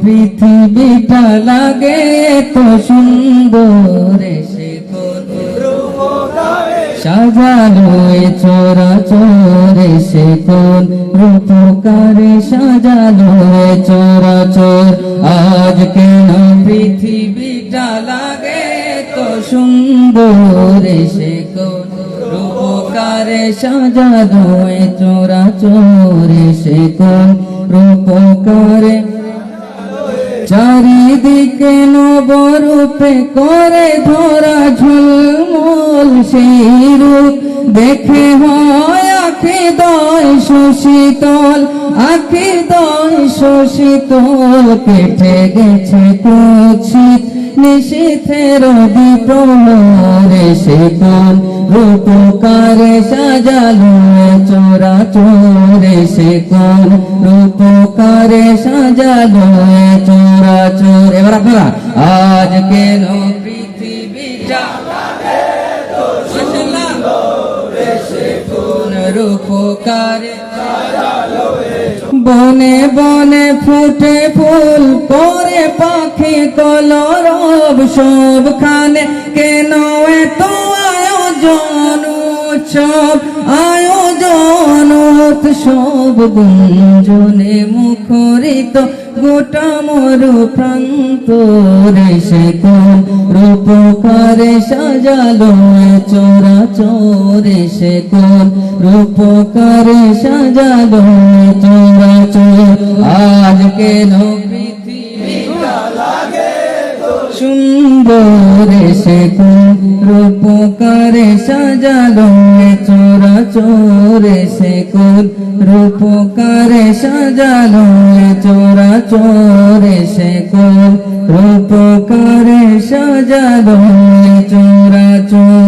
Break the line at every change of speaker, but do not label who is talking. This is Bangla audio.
পৃথিবীটা লাগে তো সুন্দর সে চোরা চোরে সে কোন রূপকারে সাজালো এ চোরা চোর আজ কেন পৃথিবীটা লাগে তো সুন্দর সে কোন রূপকারে চোরা চোরে সে কোন রূপকারে চারিদিকে নবরূপে করে ধরা ঝুলমুল সেই রূপ। দেখে হয় আখি দয় শোষিতল আখি দয় শোষিতল কেটে গেছে কুচিত নিশীথের বিপ্রহরে সে কোন রূপকারে সাজালো চোরা চোরে সে কোন রূপকারে সাজালো চোরা চোর এবার আপনারা আজ কেন পৃথিবীটা রূপকারে বনে বনে ফুটে ফুল, পরে পাখি কলরব সবখানে। কেন এত আয়োজন উৎসব? আয়োজন উৎসব গুঞ্জনে মুখরিত। গোটা মোর প্রান্ত রেশে কোন রূপকারে সাজালো চোরা চোরে সে কোন রূপকারে সাজালো চোরা চোর। আজকে কেন পৃথিবীটা সুন্দর সে রূপকারে সাজালো চোরা চোরে সে কোন রূপকারে সাজালো চোরা চোরে সে কোন রূপকারে সাজালো চোরা চোর